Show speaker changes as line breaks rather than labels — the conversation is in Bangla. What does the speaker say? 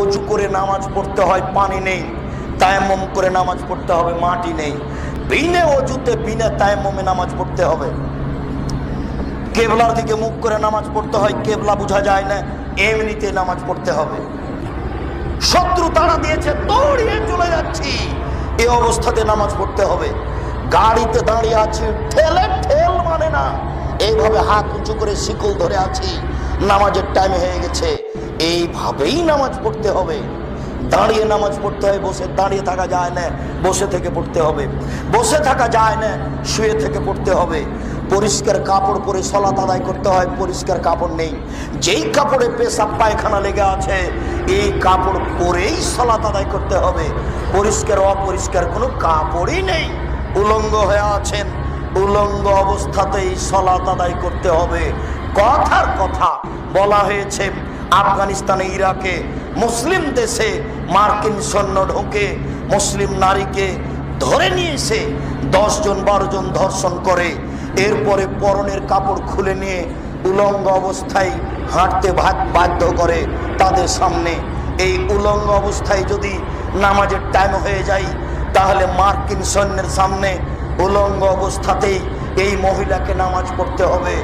অজু করে নামাজ পড়তে হয়, পানি নেই। তায়াম্মম করে নামাজ পড়তে হবে, মাটি নেই। বিনে অজুতে, বিনে তায়াম্মমে নামাজ পড়তে হবে। কেবলার দিকে মুখ করে নামাজ পড়তে হয়, কেবলা বোঝা যায় না, এমনিতে নামাজ পড়তে হবে। শত্রু তারা দিয়েছে, দৌড়িয়ে চলে যাচ্ছি। এই অবস্থাতে নামাজ পড়তে হবে। গাড়িতে দাঁড়িয়ে আছি, ঠেলে ঠেল মানে না। এইভাবে হাত উঁচু করে শিকল ধরে আছি। নামাজের টাইম হয়ে গেছে। এইভাবেই নামাজ পড়তে হবে। দাঁড়িয়ে নামাজ পড়তে হয়, বসে, দাঁড়িয়ে থাকা যায় না, বসে থেকে পড়তে হবে। বসে থাকা যায় না, শুয়ে থেকে পড়তে হবে। পরিষ্কার কাপড় পরে সলাত আদায় করতে হয়, পরিষ্কার কাপড় নেই। যেই কাপড়ে পেশাব, পায়খানা লেগে আছে, এই কাপড় পরেই সলাত আদায় করতে হবে। পরিষ্কার, অপরিষ্কার কোনো কাপড়ই নেই। উলঙ্গ হয়ে আছেন, উলঙ্গ অবস্থাতেই সলাত আদায় করতে হবে। কথার কথা বলা হয়েছে আফগানিস্তানে, ইরাকে, মুসলিম দেশে মার্কিন সৈন্য ঢোকে মুসলিম নারীকে ধরে নিয়ে এসে দশজন বারো জন ধর্ষণ করে। এরপরে পরনের কাপড় খুলে নিয়ে উলঙ্গ অবস্থায় হাঁটতে বাধ্য করে তাদের সামনে। এই উলঙ্গ অবস্থায় যদি নামাজের টাইম হয়ে যায়, তাহলে মার্কিন সৈন্যের সামনে উলঙ্গ অবস্থাতেই এই মহিলাকে নামাজ পড়তে হবে।